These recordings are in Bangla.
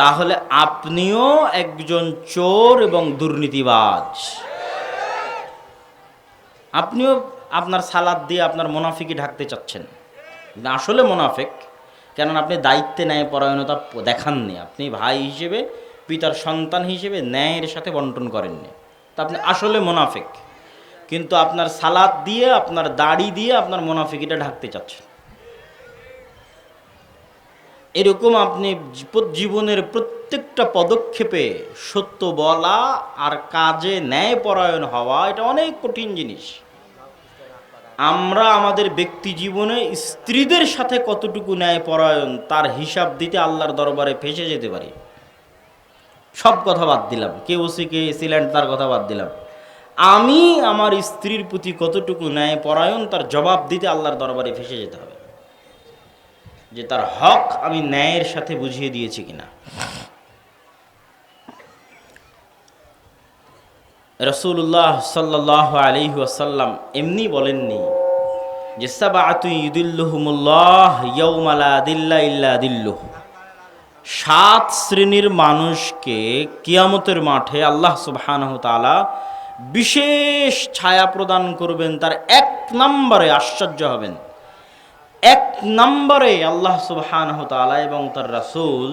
তাহলে আপনিও একজন চোর এবং দুর্নীতিবাজ। আপনিও আপনার সালাদ দিয়ে আপনার মোনাফিকি ঢাকতে চাচ্ছেন। আসলে মোনাফেক, কেননা আপনি দায়িত্বে ন্যায় পরায়ণতা দেখাননি। আপনি ভাই হিসেবে, পিতার সন্তান হিসেবে ন্যায়ের সাথে বন্টন করেননি। তা আপনি আসলে মোনাফেক, কিন্তু আপনার সালাদ দিয়ে, আপনার দাড়ি দিয়ে আপনার মোনাফিকিটা ঢাকতে চাচ্ছেন। এরকম আপনি জীব- জীবনের প্রত্যেকটা পদক্ষেপে সত্য বলা আর কাজে ন্যায় পরায়ণ হওয়া, এটা অনেক কঠিন জিনিস। আমরা আমাদের ব্যক্তি জীবনে স্ত্রীদের সাথে কতটুকু ন্যায় পরায়ণ তার হিসাব দিতে আল্লাহর দরবারে ফেসে যেতে পারি? সব কথা বাদ দিলাম। কে ওসি, কে সিল্যান্ড তার কথা বাদ দিলাম। আমি আমার স্ত্রীর প্রতি কতটুকু ন্যায় পরায়ণ তার জবাব দিতে আল্লাহর দরবারে ফেসে যেতে হবে। যে তার হক আমি ন্যায়ের সাথে বুঝিয়ে দিয়েছি কিনা। রসুল্লাহ সাল্লাহ আলি ওয়াসাল্লাম এমনি বলেননি যে সাত শ্রেণির মানুষকে কিয়ামতের মাঠে আল্লাহ সুবহানাহু তাআলা বিশেষ ছায়া প্রদান করবেন, তার এক নম্বরে আশ্চর্য হবেন। এক নম্বরে আল্লাহ সুবহানাহু তাআলা এবং তার রাসূল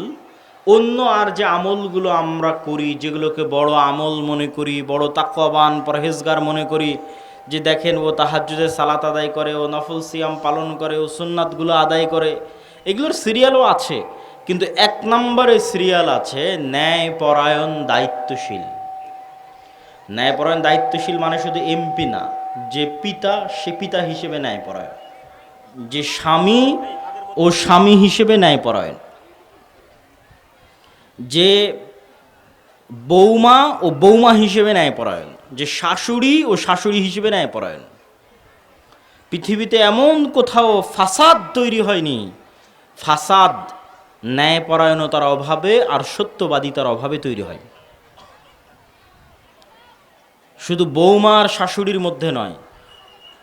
অন্য আর যে আমলগুলো আমরা করি, যেগুলোকে বড় আমল মনে করি, বড় তাকওয়াবান পরহেজগার মনে করি, যে দেখেন ও তাহাজ্জুদের সালাত আদায় করে, ও নফল সিয়াম পালন করে, ও সুন্নাতগুলো আদায় করে, এগুলোর সিরিয়ালও আছে, কিন্তু এক নম্বরে সিরিয়াল আছে ন্যায় পরায়ণ দায়িত্বশীল। ন্যায়পরায়ণ দায়িত্বশীল মানে শুধু এমপি না, যে পিতা সে পিতা হিসেবে ন্যায়পরায়ণ। যে স্বামী ও স্বামী হিসেবে ন্যায়পরায়ণ। যে বৌমা ও বৌমা হিসেবে ন্যায়পরায়ণ। যে শাশুড়ি ও শাশুড়ি হিসেবে ন্যায়পরায়ণ। পৃথিবীতে এমন কোথাও ফাসাদ তৈরি হয়নি। ফাসাদ ন্যায়পরায়ণতার অভাবে আর সত্যবাদিতার অভাবে তৈরি হয় শুধু বৌমা আর শাশুড়ির মধ্যে নয়।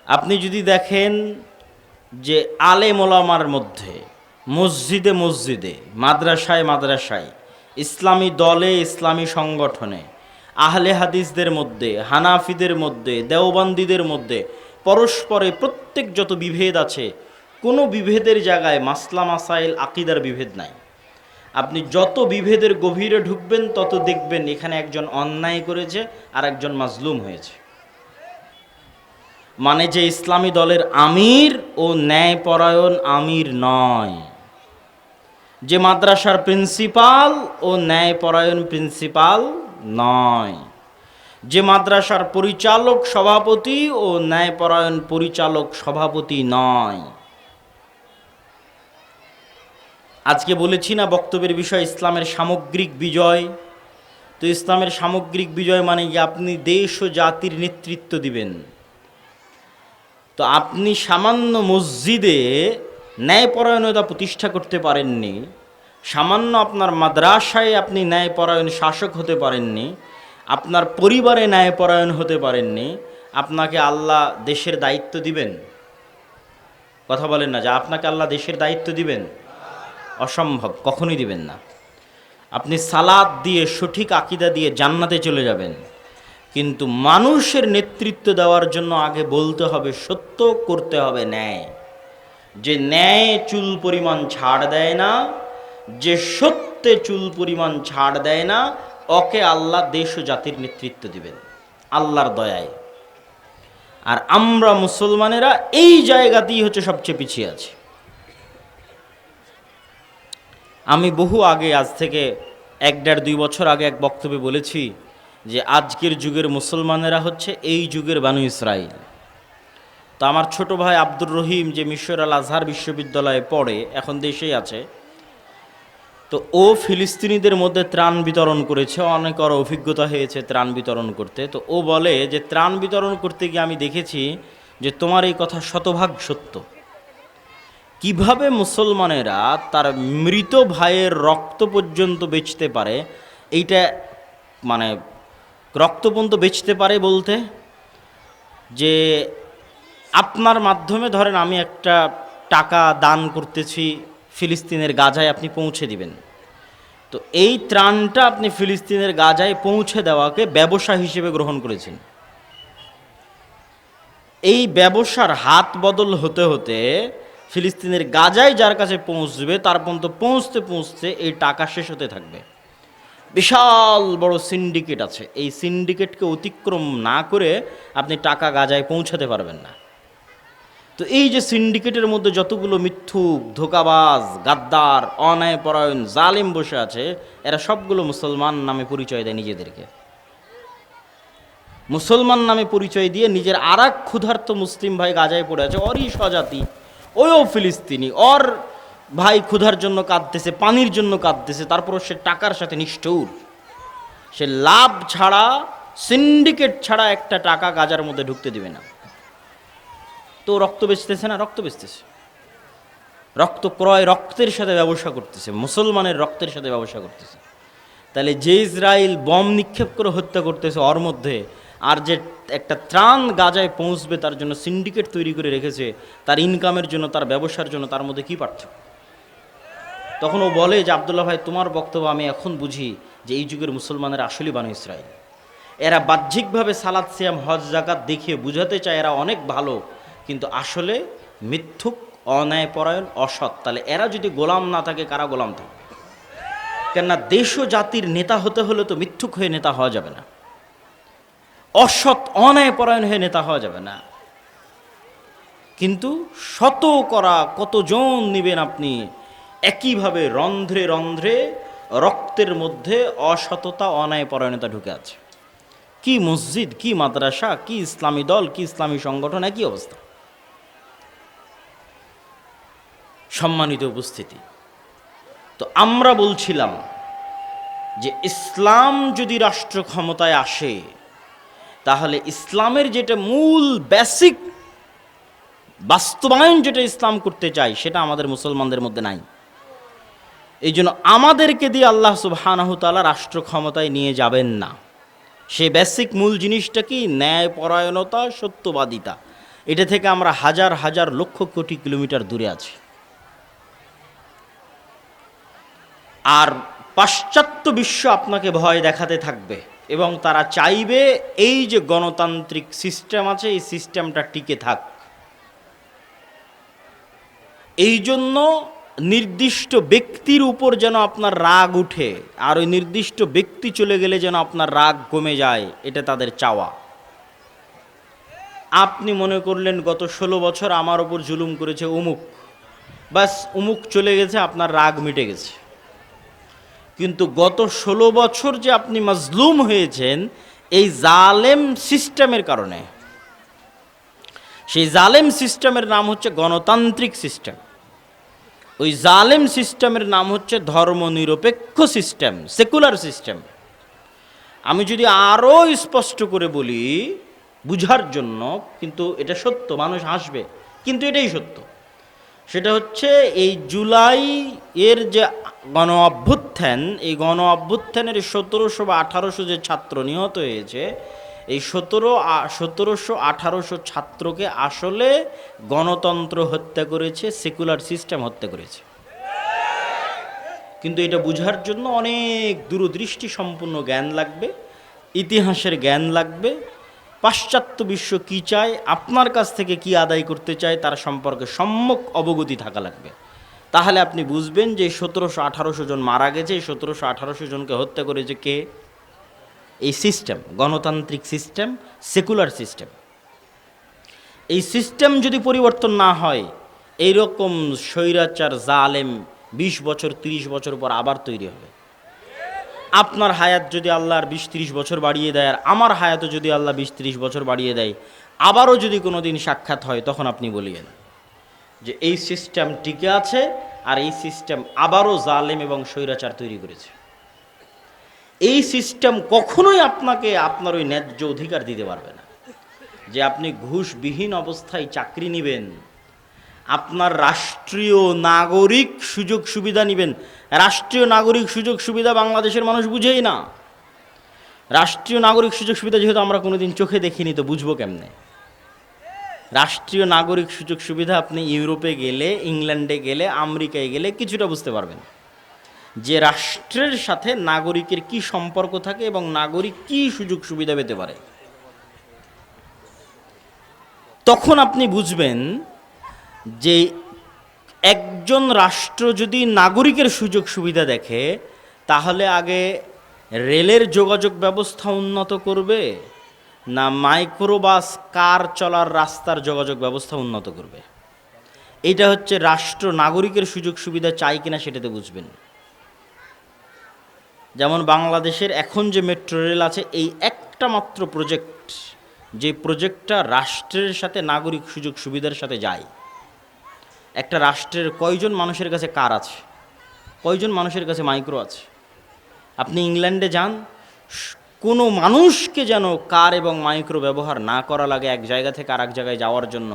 আপনি যদি দেখেন যে আলে মোলামার মধ্যে, মসজিদে মসজিদে, মাদ্রাসায় মাদ্রাসায়, ইসলামী দলে ইসলামী সংগঠনে, আহলে হাদিসদের মধ্যে, হানাফিদের মধ্যে, দেওবান্দিদের মধ্যে, পরস্পরে প্রত্যেক যত বিভেদ আছে, কোনো বিভেদের জায়গায় মাসলা মাসাইল আকিদার বিভেদ নাই। আপনি যত বিভেদের গভীরে ঢুকবেন, তত দেখবেন এখানে একজন অন্যায় করেছে আর একজন মাজলুম হয়েছে। মানে যে ইসলামী দলের আমির ও ন্যায়পরায়ণ আমির নয়। যে মাদ্রাসার প্রিন্সিপাল ও ন্যায়পরায়ণ প্রিন্সিপাল নয়। যে মাদ্রাসার পরিচালক সভাপতি ও ন্যায়পরায়ণ পরিচালক সভাপতি নয়। আজকে বলেছি না বক্তব্যের বিষয় ইসলামের সামগ্রিক বিজয়। তো ইসলামের সামগ্রিক বিজয় মানে কি? আপনি দেশ ও জাতির নেতৃত্ব দিবেন। তো আপনি সামান্য মসজিদে ন্যায়পরায়ণতা প্রতিষ্ঠা করতে পারেননি, সামান্য আপনার মাদ্রাসায় আপনি ন্যায়পরায়ণ শাসক হতে পারেননি, আপনার পরিবারে ন্যায়পরায়ণ হতে পারেননি, আপনাকে আল্লাহ দেশের দায়িত্ব দিবেন। কথা বলেন না, যে আপনাকে আল্লাহ দেশের দায়িত্ব দিবেন? অসম্ভব, কখনোই দিবেন না। আপনি সালাদ দিয়ে সঠিক আকিদা দিয়ে জান্নাতে চলে যাবেন। কিন্তু মানুষের নেতৃত্ব দেওয়ার জন্য আগে বলতে হবে, সত্য করতে হবে ন্যায়। যে ন্যায় চুল পরিমাণ ছাড় দেয় না, যে সত্যে চুল পরিমাণ ছাড় দেয় না, ওকে আল্লাহ দেশ ও জাতির নেতৃত্ব দিবেন, আল্লাহর দয়ায়। আর আমরা মুসলমানেরা এই জায়গাতেই হচ্ছে সবচেয়ে পিছিয়ে আছি। আমি বহু আগে, আজ থেকে এক দেড় দুই বছর আগে এক বক্তব্যে বলেছি যে আজকের যুগের মুসলমানেরা হচ্ছে এই যুগের বানু ইসরাইল। তো আমার ছোট ভাই আব্দুর রহিম যে মিশর আল আজহার বিশ্ববিদ্যালয়ে পড়ে, এখন দেশেই আছে, তো ও ফিলিস্তিনিদের মধ্যে ত্রাণ বিতরণ করেছে, অনেক ওর অভিজ্ঞতা হয়েছে ত্রাণ বিতরণ করতে। তো ও বলে যে ত্রাণ বিতরণ করতে গিয়ে আমি দেখেছি যে তোমার এই কথা শতভাগ সত্য। কীভাবে মুসলমানেরা তার মৃত ভাইয়ের রক্ত পর্যন্ত বেচতে পারে, এইটা মানে রক্ত পর্যন্ত বেচতে পারে বলতে যে আপনার মাধ্যমে ধরেন আমি একটা টাকা দান করতেছি ফিলিস্তিনের গাজায় আপনি পৌঁছে দিবেন। তো এই ত্রাণটা আপনি ফিলিস্তিনের গাজায় পৌঁছে দেওয়াকে ব্যবসা হিসেবে গ্রহণ করেছেন। এই ব্যবসার হাত বদল হতে হতে ফিলিস্তিনের গাজায় যার কাছে পৌঁছবে, তার পর্যন্ত পৌঁছতে পৌঁছতে এই টাকা শেষ হতে থাকবে। বিশাল বড় সিন্ডিকেট আছে। এই সিন্ডিকেটকে অতিক্রম না করে আপনি টাকা গাজায় পৌঁছাতে পারবেন না। তো এই যে সিন্ডিকেটের মধ্যে যতগুলো মিথ্যুক, ধোকাবাজ, গাদ্দার, অন্যায়পরায়ণ, জালিম বসে আছে, এরা সবগুলো মুসলমান নামে পরিচয় দেয় নিজেদেরকে। মুসলমান নামে পরিচয় দিয়ে নিজের আর এক ক্ষুধার্ত মুসলিম ভাই গাজায় পড়ে আছে, অরই স্বজাতি ওও ফিলিস্তিনি ওর ভাই ক্ষুধার জন্য কাঁদতেছে, পানির জন্য কাঁদতেছে তারপর সে টাকার সাথে নিষ্ঠুর। সে লাভ ছাড়া সিন্ডিকেট ছাড়া একটা টাকা গাজার মধ্যে ঢুকতে দিবে না। তো রক্ত বেচতেছে না? রক্ত বেচতেছে। রক্ত ক্রয় রক্তের সাথে ব্যবসা করতেছে, মুসলমানের রক্তের সাথে ব্যবসা করতেছে। তাহলে যে ইসরায়েল বম নিক্ষেপ করে হত্যা করতেছে ওর মধ্যে, আর যে একটা ত্রাণ গাজায় পৌঁছবে তার জন্য সিন্ডিকেট তৈরি করে রেখেছে, তার ইনকামের জন্য, তার ব্যবসার জন্য, তার মধ্যে কী পার্থক্য? তখন ও বলে যে, আবদুল্লাহ ভাই, তোমার বক্তব্য আমি এখন বুঝি যে, এই যুগের মুসলমানের আসলেই বানু ইসরায়েল এরা বাহ্যিকভাবে সালাদ সিয়াম, হজ জাকাত দেখিয়ে বুঝাতে চায় এরা অনেক ভালো, কিন্তু আসলে মিথ্যুক, অন্যায়পরায়ণ, অসৎ। তাহলে এরা যদি গোলাম না থাকে, কারা গোলাম থাকে কেননা দেশ ও জাতির নেতা হতে হলে তো মিথ্যুক হয়ে নেতা হওয়া যাবে না। অসৎ, অন্যায়পরায়ণ হয়ে নেতা হওয়া যাবে না। কিন্তু শত করা কতজন নেবেন আপনি? একইভাবে রন্ধ্রে রন্ধ্রে রক্তের মধ্যে অসততা অন্যায়পরায়ণতা ঢুকে আছে। কি মসজিদ, কি মাদ্রাসা, কি ইসলামী দল, কি ইসলামী সংগঠন, একই অবস্থা। সম্মানিত উপস্থিতি, তো আমরা বলছিলাম যে ইসলাম যদি রাষ্ট্র ক্ষমতায় আসে, তাহলে ইসলামের যেটা মূল বেসিক বাস্তবায়ন যেটা ইসলাম করতে চাই সেটা আমাদের মুসলমানদের মধ্যে নাই। এই জন্য আমাদেরকে দিয়ে আল্লাহ সুবাহানহতালা রাষ্ট্র ক্ষমতায় নিয়ে যাবেন না। সে বেসিক মূল জিনিসটা কি? ন্যায় পরায়ণতা সত্যবাদিতা। এটা থেকে আমরা হাজার হাজার লক্ষ কোটি কিলোমিটার দূরে আছি। আর পাশ্চাত্য বিশ্ব আপনাকে ভয় দেখাতে থাকবে এবং তারা চাইবে এই যে গণতান্ত্রিক সিস্টেম আছে, এই সিস্টেমটা টিকে থাক। এই জন্য নির্দিষ্ট ব্যক্তির উপর যেন আপনার রাগ উঠে, আর ওই নির্দিষ্ট ব্যক্তি চলে গেলে যেন আপনার রাগ কমে যায়, এটা তাদের চাওয়া। আপনি মনে করলেন, গত ষোলো বছর আমার ওপর জুলুম করেছে উমুক। বাস উমুক চলে গেছে, আপনার রাগ মিটে গেছে। কিন্তু গত ষোলো বছর যে আপনি মজলুম হয়েছেন, এই জালেম সিস্টেমের কারণে। সেই জালেম সিস্টেমের নাম হচ্ছে গণতান্ত্রিক সিস্টেম। ওই জালেম সিস্টেমের নাম হচ্ছে ধর্মনিরপেক্ষ সিস্টেম, সেকুলার সিস্টেম। আমি যদি আরও স্পষ্ট করে বলি, বুঝার জন্য কিন্তু এটা সত্য, মানুষ হাসবে, কিন্তু এটাই সত্য। সেটা হচ্ছে এই জুলাই এর যে গণ অভ্যুত্থান, এই গণ অভ্যুত্থানের সতেরোশো বা আঠারোশো যে ছাত্র নিহত হয়েছে এই সতেরো সতেরোশো আঠারোশো ছাত্রকে আসলে গণতন্ত্র হত্যা করেছে সেকুলার সিস্টেম হত্যা করেছে। কিন্তু এটা বুঝার জন্য অনেক দূরদৃষ্টি সম্পূর্ণ জ্ঞান লাগবে, ইতিহাসের জ্ঞান লাগবে। পাশ্চাত্য বিশ্ব কি চায়, আপনার কাছ থেকে কি আদায় করতে চায়, তার সম্পর্কে সম্যক অবগতি থাকা লাগবে। তাহলে আপনি বুঝবেন যে সতেরোশো আঠারোশো জন মারা গেছে সতেরোশো আঠারোশো জনকে হত্যা করেছে কে? এই সিস্টেম, গণতান্ত্রিক সিস্টেম, সেকুলার সিস্টেম। এই সিস্টেম যদি পরিবর্তন না হয়, এইরকম স্বৈরাচার, জালেম বিশ বছর ৩০ বছর পর আবার তৈরি হবে। আপনার হায়াত যদি আল্লাহর বিশ, ত্রিশ বছর বাড়িয়ে দেয়, আর আমার হায়াতও যদি আল্লাহ বিশ, ত্রিশ বছর বাড়িয়ে দেয়, আবারও যদি কোনো দিন সাক্ষাৎ হয়, তখন আপনি বলিয়েন যে এই সিস্টেম টিকে আছে, আর এই সিস্টেম আবারও জালেম এবং স্বৈরাচার তৈরি করেছে। এই সিস্টেম কখনোই আপনাকে আপনার ওই ন্যায্য অধিকার দিতে পারবে না। যে আপনি ঘুষবিহীন অবস্থায় চাকরি নেবেন, আপনার রাষ্ট্রীয় নাগরিক সুযোগ সুবিধা নেবেন। রাষ্ট্রীয় নাগরিক সুযোগ সুবিধা বাংলাদেশের মানুষ বুঝেই না। রাষ্ট্রীয় নাগরিক সুযোগ সুবিধা যেহেতু আমরা কোনোদিন চোখে দেখিনি, তো বুঝব কেমনে? রাষ্ট্রীয় নাগরিক সুযোগ সুবিধা আপনি ইউরোপে গেলে, ইংল্যান্ডে গেলে, আমেরিকায় গেলে কিছুটা বুঝতে পারবেন। যে রাষ্ট্রের সাথে নাগরিকের কি সম্পর্ক থাকে এবং নাগরিক কি সুযোগ সুবিধা পেতে পারে। তখন আপনি বুঝবেন যে একজন রাষ্ট্র যদি নাগরিকের সুযোগ সুবিধা দেখে, তাহলে আগে রেলের যোগাযোগ ব্যবস্থা উন্নত করবে, না মাইক্রোবাস, কার চলার রাস্তার যোগাযোগ ব্যবস্থা উন্নত করবে। এটা হচ্ছে রাষ্ট্র নাগরিকের সুযোগ সুবিধা চাই কিনা সেটাতে বুঝবেন। যেমন বাংলাদেশের এখন যে মেট্রো রেল আছে, এই একটা মাত্র প্রজেক্ট যে প্রজেক্টটা রাষ্ট্রের সাথে নাগরিক সুযোগ সুবিধার সাথে যায়। একটা রাষ্ট্রের কয়জন মানুষের কাছে কার আছে? কয়জন মানুষের কাছে মাইক্রো আছে? আপনি ইংল্যান্ডে যান, কোনো মানুষকে যেন কার এবং মাইক্রো ব্যবহার না করা লাগে এক জায়গা থেকে আর এক জায়গায় যাওয়ার জন্য।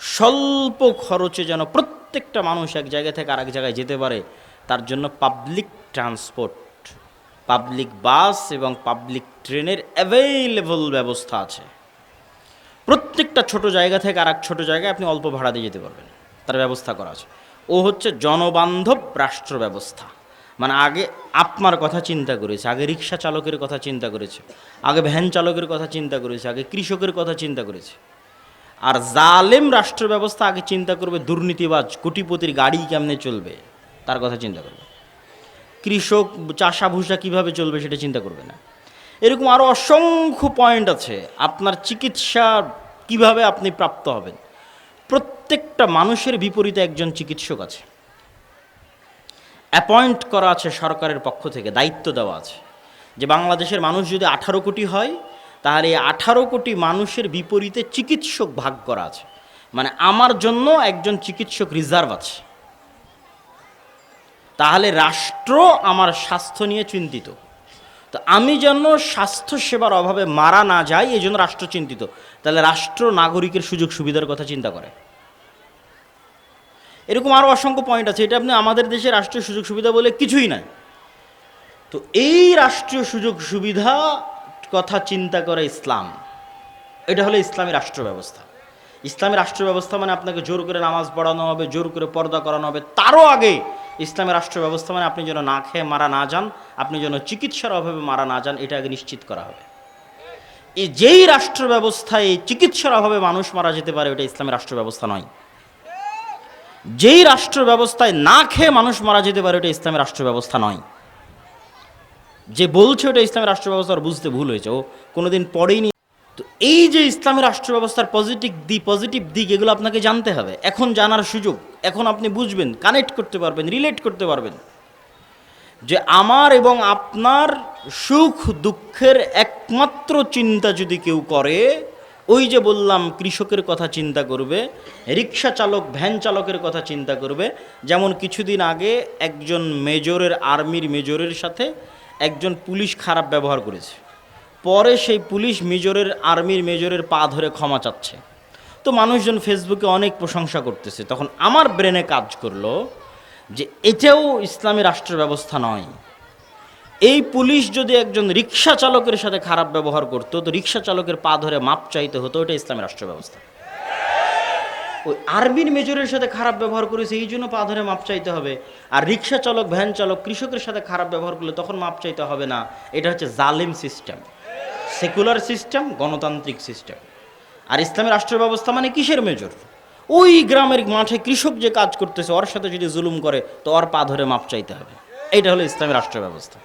স্বল্প খরচে যেন প্রত্যেকটা মানুষ এক জায়গা থেকে আরেক জায়গায় যেতে পারে, তার জন্য পাবলিক ট্রান্সপোর্ট পাবলিক বাস এবং পাবলিক ট্রেনের অ্যাভেইলেবল ব্যবস্থা আছে। প্রত্যেকটা ছোট জায়গা থেকে আর এক ছোট জায়গায় আপনি অল্প ভাড়া দিয়ে যেতে পারবেন। তার ব্যবস্থা করা আছে। ও হচ্ছে জনবান্ধব রাষ্ট্র ব্যবস্থা। মানে আগে আপনার কথা চিন্তা করেছে, আগে রিক্সা চালকের কথা চিন্তা করেছে, আগে ভ্যান চালকের কথা চিন্তা করেছে, আগে কৃষকের কথা চিন্তা করেছে। আর জালেম রাষ্ট্র ব্যবস্থা আগে চিন্তা করবে দুর্নীতিবাজ কোটিপতির গাড়ি কেমনে চলবে, তার কথা চিন্তা করবে। কৃষক চাষা ভুষা কীভাবে চলবে সেটা চিন্তা করবে না। এরকম আরও অসংখ্য পয়েন্ট আছে, আপনার চিকিৎসা কীভাবে আপনি প্রাপ্ত হবেন। প্রত্যেকটা মানুষের বিপরীতে একজন চিকিৎসক আছে। অ্যাপয়েন্ট করা আছে সরকারের পক্ষ থেকে, দায়িত্ব দেওয়া আছে। যে বাংলাদেশের মানুষ যদি আঠারো কোটি হয়, তাহলে এই আঠারো কোটি মানুষের বিপরীতে চিকিৎসক ভাগ করা আছে। মানে আমার জন্য একজন চিকিৎসক রিজার্ভ আছে। তাহলে রাষ্ট্র আমার স্বাস্থ্য নিয়ে চিন্তিত। তো আমি যেন স্বাস্থ্য সেবার অভাবে মারা না যাই এই জন্য রাষ্ট্র চিন্তিত। তাহলে রাষ্ট্র নাগরিকের সুযোগ সুবিধার কথা চিন্তা করে। এরকম আরও অসংখ্য পয়েন্ট আছে, এটা আপনি আমাদের দেশে রাষ্ট্রীয় সুযোগ সুবিধা বলে কিছুই নাই। তো এই রাষ্ট্রীয় সুযোগ সুবিধা কথা চিন্তা করে ইসলাম। এটা হলো ইসলামী রাষ্ট্র ব্যবস্থা। ইসলামী রাষ্ট্র ব্যবস্থা মানে আপনাকে জোর করে নামাজ পড়ানো হবে, জোর করে পর্দা করানো হবে, তারও আগে ইসলামী রাষ্ট্র ব্যবস্থা মানে আপনি যেন না খেয়ে মারা না যান, আপনি যেন চিকিৎসার অভাবে মারা না যান, এটা আগে নিশ্চিত করা হবে। এই যেই রাষ্ট্র ব্যবস্থায় চিকিৎসার অভাবে মানুষ মারা যেতে পারে, ওটা ইসলামী রাষ্ট্র ব্যবস্থা নয়। যেই রাষ্ট্র ব্যবস্থায় না খেয়ে মানুষ মারা যেতে পারে, ওটা ইসলামী রাষ্ট্র ব্যবস্থা নয়। যে বলছে ওটা ইসলামী রাষ্ট্র ব্যবস্থা বুঝতে ভুল হয়েছে। ও কোনোদিন পড়েই তো এই যে ইসলামী রাষ্ট্র ব্যবস্থার পজিটিভ দিক পজিটিভ দিক, এগুলো আপনাকে জানতে হবে। এখন জানার সুযোগ, এখন আপনি বুঝবেন কানেক্ট করতে পারবেন রিলেট করতে পারবেন যে আমার এবং আপনার সুখ দুঃখের একমাত্র চিন্তা যদি কেউ করে, ওই যে বললাম, কৃষকের কথা চিন্তা করবে, রিক্সা চালক, ভ্যান চালকের কথা চিন্তা করবে, যেমন কিছুদিন আগে একজন মেজরের আর্মির মেজরের সাথে একজন পুলিশ খারাপ ব্যবহার করেছে। পরে সেই পুলিশ মেজরের, আর্মির মেজরের পা ধরে ক্ষমা চাচ্ছে। তো মানুষজন ফেসবুকে অনেক প্রশংসা করতেছে। তখন আমার ব্রেনে কাজ করল যে এটাও ইসলামী রাষ্ট্র ব্যবস্থা নয়। এই পুলিশ যদি একজন রিক্সা চালকের সাথে খারাপ ব্যবহার করতো, তো রিক্সা চালকের পা ধরে মাপ চাইতে হতো এটা ইসলামী রাষ্ট্র ব্যবস্থা। ওই আর্মির মেজরের সাথে খারাপ ব্যবহার করেছে এই জন্য পা ধরে মাপ চাইতে হবে। আর রিক্সা চালক, ভ্যান চালক, কৃষকের সাথে খারাপ ব্যবহার করলে তখন মাপ চাইতে হবে না। এটা হচ্ছে জালিম সিস্টেম। সেকুলার সিস্টেম, গণতান্ত্রিক সিস্টেম। আর ইসলামী রাষ্ট্র ব্যবস্থা মানে কিসের মেজর? ওই গ্রামের মাঠে কৃষক যে কাজ করতেছে, ওর সাথে যদি জুলুম করে, তো ওর পা ধরে মাপ চাইতে হবে। এইটা হলো ইসলামী রাষ্ট্র ব্যবস্থা।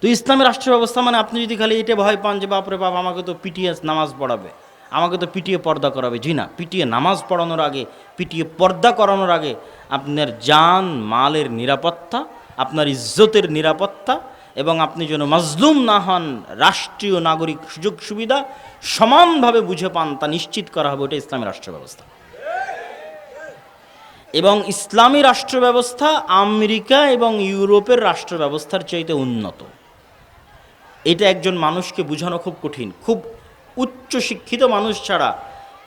তো ইসলামী রাষ্ট্র ব্যবস্থা মানে আপনি যদি খালি এটা ভয় পান যে, বাপরে বাপ, আমাকে তো পিটিএ নামাজ পড়াবে, আমাকে তো পিটিয়ে পর্দা করাবে। জি না, পিটিয়ে নামাজ পড়ানোর আগে, পিটিয়ে পর্দা করানোর আগে আপনার জান, মালের নিরাপত্তা, আপনার ইজ্জতের নিরাপত্তা এবং আপনি যেন মাজলুম না হন, রাষ্ট্রীয় নাগরিক সুযোগ সুবিধা সমানভাবে বুঝে পান, তা নিশ্চিত করা হবে, ওটা ইসলামী রাষ্ট্র ব্যবস্থা। এবং ইসলামী রাষ্ট্র ব্যবস্থা আমেরিকা এবং ইউরোপের রাষ্ট্র ব্যবস্থার চাইতে উন্নত। এটা একজন মানুষকে বোঝানো খুব কঠিন। খুব উচ্চ শিক্ষিত মানুষ ছাড়া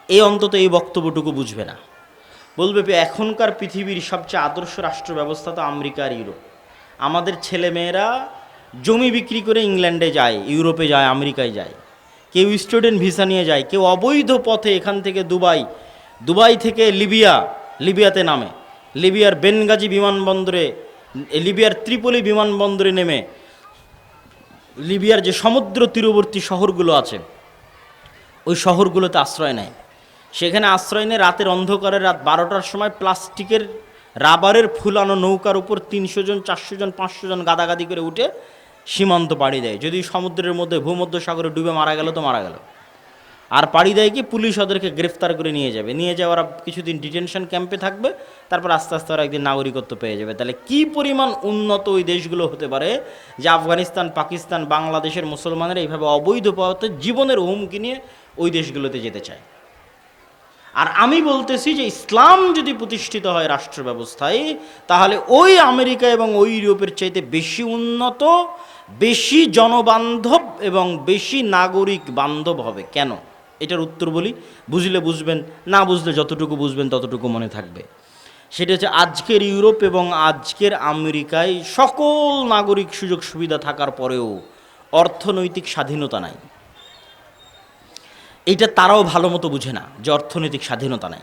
এই অন্তত এই বক্তব্যটুকু বুঝবে না। বলবে এখনকার পৃথিবীর সবচেয়ে আদর্শ রাষ্ট্র ব্যবস্থা তো আমেরিকা আর ইউরোপ। আমাদের ছেলেমেয়েরা জমি বিক্রি করে ইংল্যান্ডে যায়, ইউরোপে যায়, আমেরিকায় যায়। কেউ স্টুডেন্ট ভিসা নিয়ে যায়, কেউ অবৈধ পথে এখান থেকে দুবাই দুবাই থেকে লিবিয়া, লিবিয়াতে নামে। লিবিয়ার বেনগাজি বিমানবন্দরে, লিবিয়ার ত্রিপলি বিমানবন্দরে নেমে। লিবিয়ার যে সমুদ্র তীরবর্তী শহরগুলো আছে, ওই শহরগুলোতে আশ্রয় নেয়। সেখানে আশ্রয় নিয়ে রাতের অন্ধকারে রাত বারোটার সময় প্লাস্টিকের রাবারের ফুলানো নৌকার উপর তিনশো জন, চারশো জন, পাঁচশো জন গাদাগাদি করে উঠে সীমান্ত পাড়ি দেয়। যদি সমুদ্রের মধ্যে ভূমধ্য সাগরে ডুবে মারা গেল তো মারা গেল। আর পাড়ি দেয় কি, পুলিশ ওদেরকে গ্রেফতার করে নিয়ে যাবে। নিয়ে যাওয়ার কিছুদিন ডিটেনশন ক্যাম্পে থাকবে, তারপর আস্তে আস্তে ওরা একদিন নাগরিকত্ব পেয়ে যাবে। তাহলে কি পরিমাণ উন্নত ওই দেশগুলো হতে পারে যে আফগানিস্তান, পাকিস্তান, বাংলাদেশের মুসলমানেরা এইভাবে অবৈধ পথে জীবনের হুমকি নিয়ে ওই দেশগুলোতে যেতে চায়? আর আমি বলতেছি যে ইসলাম যদি প্রতিষ্ঠিত হয় রাষ্ট্র ব্যবস্থায় তাহলে ওই আমেরিকা এবং ওই ইউরোপের চাইতে বেশি উন্নত বেশি জনবান্ধব এবং বেশি নাগরিক বান্ধব হবে। কেন? এটার উত্তর বলি। বুঝলে বুঝবেন, না বুঝলে যতটুকু বুঝবেন ততটুকু মনে থাকবে। সেটা হচ্ছে আজকের ইউরোপ এবং আজকের আমেরিকায় সকল নাগরিক সুযোগ সুবিধা থাকার পরেও অর্থনৈতিক স্বাধীনতা নাই। এটা তারাও ভালো মতো বুঝে না যে অর্থনৈতিক স্বাধীনতা নাই।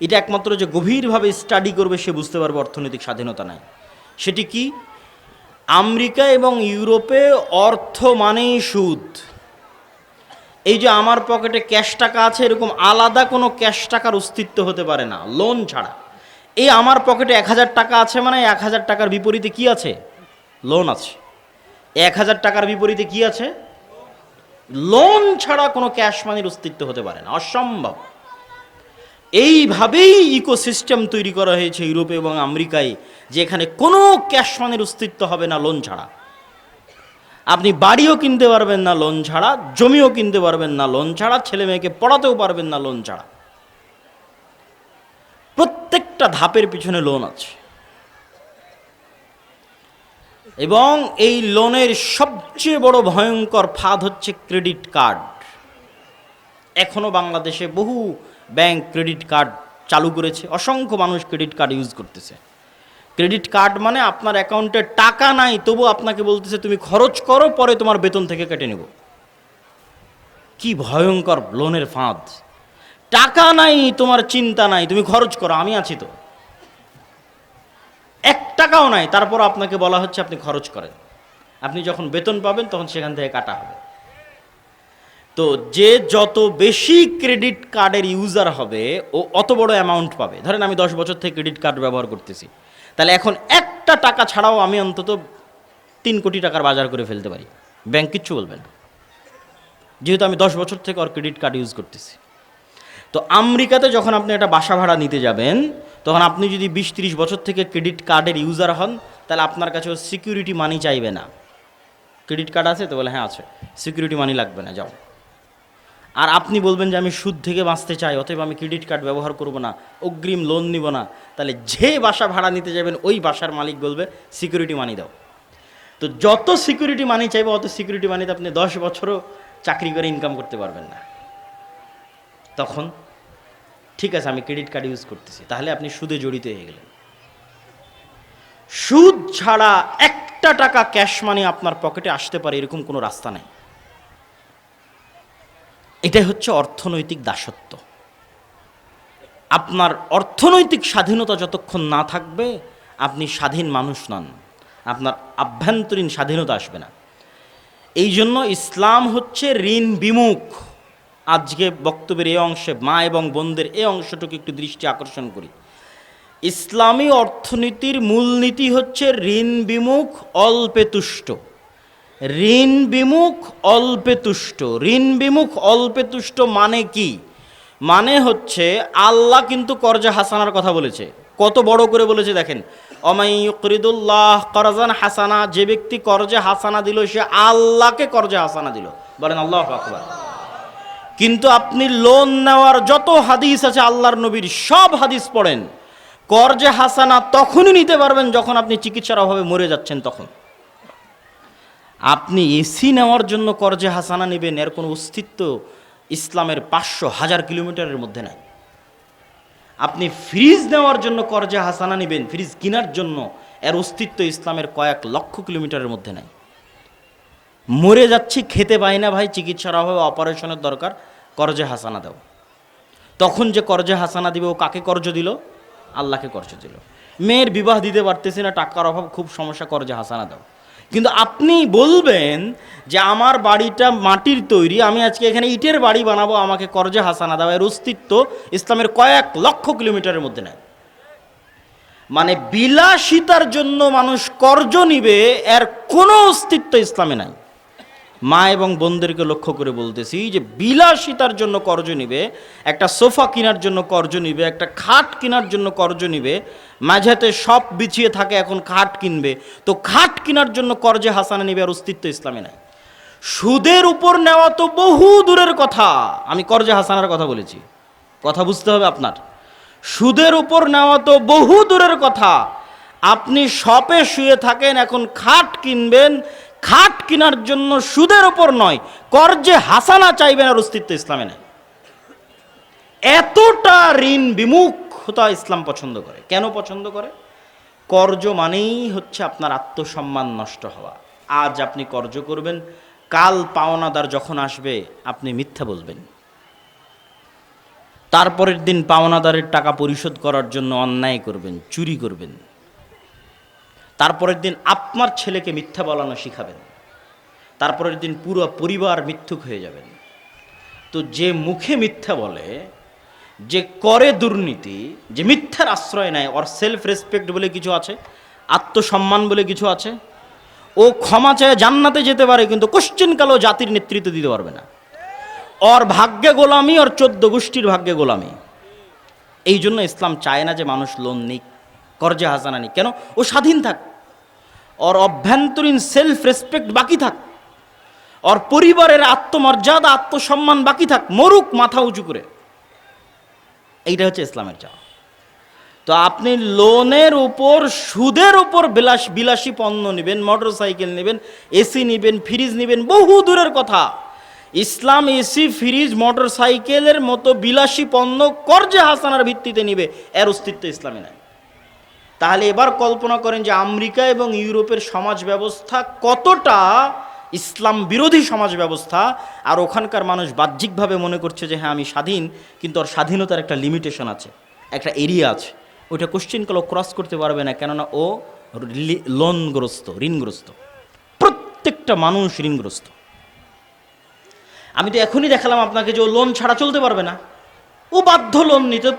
এটা একমাত্র যে গভীরভাবে স্টাডি করবে সে বুঝতে পারবে অর্থনৈতিক স্বাধীনতা নাই। সেটি কি? আমেরিকা এবং ইউরোপে অর্থ মানেই সুদ। এই যে আমার পকেটে ক্যাশ টাকা আছে, এরকম আলাদা কোনো ক্যাশ টাকার অস্তিত্ব হতে পারে না, লোন ছাড়া। এই আমার পকেটে এক হাজার টাকা আছে মানে এক হাজার টাকার বিপরীতে কি আছে? লোন আছে। এক হাজার টাকার বিপরীতে কি আছে? লোন ছাড়া কোনো ক্যাশ মানির অস্তিত্ব হতে পারে না, অসম্ভব। এইভাবেই ইকোসিস্টেম তৈরি করা হয়েছে ইউরোপে এবং আমেরিকায় যে এখানে কোনো মানির অস্তিত্ব হবে না লোন ছাড়া। আপনি বাড়িও কিনতে পারবেন না লোন ছাড়া, জমিও কিনতে পারবেন না লোন ছাড়া, ছেলে মেয়েকে পড়াতেও পারবেন না লোন ছাড়া। প্রত্যেকটা ধাপের পিছনে লোন আছে। এবং এই লোনের সবচেয়ে বড় ভয়ঙ্কর ফাঁদ হচ্ছে ক্রেডিট কার্ড। এখনও বাংলাদেশে বহু ব্যাংক ক্রেডিট কার্ড চালু করেছে, অসংখ্য মানুষ ক্রেডিট কার্ড ইউজ করতেছে। ক্রেডিট কার্ড মানে আপনার অ্যাকাউন্টে টাকা নাই, তবু আপনাকে বলতেছে, তুমি খরচ করো, পরে তোমার বেতন থেকে কেটে নেব। কি ভয়ঙ্কর লোনের ফাঁদ। টাকা নাই, তোমার চিন্তা নাই, তুমি খরচ করো, আমি আছি তো। এক টাকাও নাই, তারপর আপনাকে বলা হচ্ছে, আপনি খরচ করেন। আপনি যখন বেতন পাবেন, তখন সেখান থেকে কাটা হবে। তো যে যত বেশি ক্রেডিট কার্ডের ইউজার হবে, ও অত বড় অ্যামাউন্ট পাবে। ধরেন আমি দশ বছর থেকে ক্রেডিট কার্ড ব্যবহার করতেছি। তাহলে এখন একটা টাকা ছাড়াও আমি অন্তত তিন কোটি টাকার বাজার করে ফেলতে পারি। ব্যাংক কিচ্ছু বলবে না। যেহেতু আমি দশ বছর থেকে ওর ক্রেডিট কার্ড ইউজ করতেছি। তো আমেরিকাতে যখন আপনি একটা বাসা ভাড়া নিতে যাবেন, তখন আপনি যদি বিশ তিরিশ বছর থেকে ক্রেডিট কার্ডের ইউজার হন, তাহলে আপনার কাছে সিকিউরিটি মানি চাইবে না। ক্রেডিট কার্ড আছে তো বলে হ্যাঁ আছে। সিকিউরিটি মানি লাগবে না, যাও। আর আপনি বলবেন যে আমি সুদ থেকে বাঁচতে চাই, অতএব আমি ক্রেডিট কার্ড ব্যবহার করব না, অগ্রিম লোন নিব না। তাহলে যে বাসা ভাড়া নিতে যাবেন, ওই বাসার মালিক বলবে সিকিউরিটি মানি দাও। তো যত সিকিউরিটি মানি চাইবে, অত সিকিউরিটি মানিতে আপনি দশ বছরও চাকরি করে ইনকাম করতে পারবেন না। তখন, ঠিক আছে, আমি ক্রেডিট কার্ড ইউজ করতেছি। তাহলে আপনি সুদে জড়িত হয়ে গেলেন। সুদ ছাড়া একটা টাকা ক্যাশ মানি আপনার পকেটে আসতে পারে, এরকম কোনো রাস্তা নেই। এটাই হচ্ছে অর্থনৈতিক দাসত্ব। আপনার অর্থনৈতিক স্বাধীনতা যতক্ষণ না থাকবে, আপনি স্বাধীন মানুষ নন। আপনার আভ্যন্তরীণ স্বাধীনতা আসবে না। এই জন্য ইসলাম হচ্ছে ঋণ বিমুখ। আজকে বক্তব্যের এই অংশে মা এবং বোনদের এই অংশটুকু একটু দৃষ্টি আকর্ষণ করি। ইসলামী অর্থনীতির মূলনীতি হচ্ছে ঋণ বিমুখ, অল্পে তুষ্ট। ঋণ বিমুখ অল্পে তুষ্ট। ঋণ বিমুখ অল্পে তুষ্ট মানে কি? মানে হচ্ছে আল্লাহ কিন্তু করজা হাসানার কথা বলেছে। কত বড় করে বলেছে দেখেন। অমাইকরিদুল্লাহ করজান হাসানা, যে ব্যক্তি করজে হাসানা দিল, সে আল্লাহকে করজে হাসানা দিল। বলেন আল্লাহ আকবার। কিন্তু আপনি লোন নেওয়ার যত হাদিস আছে আল্লাহর নবীর, সব হাদিস পড়েন। করজে হাসানা তখনই নিতে পারবেন যখন আপনি চিকিৎসার অভাবে মরে যাচ্ছেন তখন। আপনি এসি নেওয়ার জন্য করজে হাসানা নেবেন, এর কোনো অস্তিত্ব ইসলামের পাঁচশো হাজার কিলোমিটারের মধ্যে নাই। আপনি ফ্রিজ নেওয়ার জন্য করজে হাসানা নেবেন, ফ্রিজ কেনার জন্য এর অস্তিত্ব ইসলামের কয়েক লক্ষ কিলোমিটারের মধ্যে নাই। মরে যাচ্ছি, খেতে পাই না ভাই, চিকিৎসার অভাবে অপারেশনের দরকার, করজে হাসানা দাও তখন যে করজে হাসানা দিবে, ও কাকে কর্জ দিল? আল্লাহকে কর্জ দিল। মেয়ের বিবাহ দিতে পারতেছি না, টাকার অভাব, খুব সমস্যা, কর্জে হাসানা দাও কিন্তু আপনি বলবেন যে আমার বাড়িটা মাটির তৈরি, আমি আজকে এখানে ইটের বাড়ি বানাবো, আমাকে করজে হাসানা দাও এর অস্তিত্ব ইসলামের কয়েক লক্ষ কিলোমিটারের মধ্যে নেয় মানে বিলাসিতার জন্য মানুষ কর্জ নিবে, এর কোনো অস্তিত্ব ইসলামে নাই। মা এবং বোনদেরকে লক্ষ্য করে বলতেছি যে বিলাসিতার জন্য কর্জ নিবে, একটা সোফা কেনার জন্য কর্জ নিবে, একটা খাট কেনার জন্য কর্জ নিবে, মাঝাতে সব বিছিয়ে থাকে, এখন খাট কিনবে। তো খাট কেনার জন্য কর্জে হাসানা নিবে আর অস্তিত্ব ইসলামে নাই। সুদের উপর নেওয়া তো বহু দূরের কথা। আমি কর্জে হাসানার কথা বলেছি। কথা বুঝতে হবে আপনার। সুদের উপর নেওয়া তো বহু দূরের কথা। আপনি শপে শুয়ে থাকেন, এখন খাট কিনবেন খাট কেনার জন্য সুদের উপর নয়, কর্জে হাসানা চাইবেন আর অস্তিত্ব ইসলামে নেই। এতটা ঋণ বিমুখতা ইসলাম পছন্দ করে। কেন পছন্দ করে? কর্জ মানেই হচ্ছে আপনার আত্মসম্মান নষ্ট হওয়া। আজ আপনি কর্জ করবেন, কাল পাওনাদার যখন আসবে, আপনি মিথ্যা বলবেন। তারপরের দিন পাওনাদারের টাকা পরিশোধ করার জন্য অন্যায় করবেন, চুরি করবেন। তারপরের দিন আপনার ছেলেকে মিথ্যা বলানো শিখাবেন। তারপরের দিন পুরো পরিবার মিথ্যুক হয়ে যাবেন। তো যে মুখে মিথ্যা বলে, যে করে দুর্নীতি, যে মিথ্যার আশ্রয় নেয়, ওর সেলফ রেসপেক্ট বলে কিছু আছে, আত্মসম্মান বলে কিছু আছে, ও ক্ষমা চায় জান্নাতে যেতে পারে, কিন্তু কোশ্চেনকালেও জাতির নেতৃত্ব দিতে পারবে না। ওর ভাগ্যে গোলামি, ওর চোদ্দ গোষ্ঠীর ভাগ্যে গোলামি। এই জন্য ইসলাম চায় না যে মানুষ লোন নিক। কর্জে হাসানা নিক কেন? ও স্বাধীন থাক। ওর অভ্যন্তরীণ সেলফ রেসপেক্ট বাকি থাক। ওর পরিবারের আত্মমর্যাদা, আত্মসম্মান বাকি থাক। মরুক মাথা উঁচু করে। এইটা হচ্ছে ইসলামের চাওয়া। তো আপনি লোনের উপর, সুদের উপর বিলাস বিলাসী পণ্য নেবেন মোটর সাইকেল নেবেন এসি নেবেন ফ্রিজ নেবেন, বহু দূরের কথা। ইসলাম এসি ফ্রিজ মোটর সাইকেলের মতো বিলাসী পণ্য কর্জে হাসানার ভিত্তিতে নিবে। এর অস্তিত্ব ইসলামে নাই। তাহলে এবার কল্পনা করেন যে আমেরিকা এবং ইউরোপের সমাজ ব্যবস্থা কতটা ইসলাম বিরোধী সমাজ ব্যবস্থা, আর ওখানকার মানুষ বাহ্যিকভাবে মনে করছে যে হ্যাঁ আমি স্বাধীন, কিন্তু ওর স্বাধীনতার একটা লিমিটেশন আছে, একটা এরিয়া আছে। ওইটা কালো ক্রস করতে পারবে না, কেননা ও লোনগ্রস্ত ঋণগ্রস্ত। প্রত্যেকটা মানুষ ঋণগ্রস্ত। আমি তো এখনই দেখালাম আপনাকে যে ও লোন ছাড়া চলতে পারবে না। ও বাধ্য লোন নিতে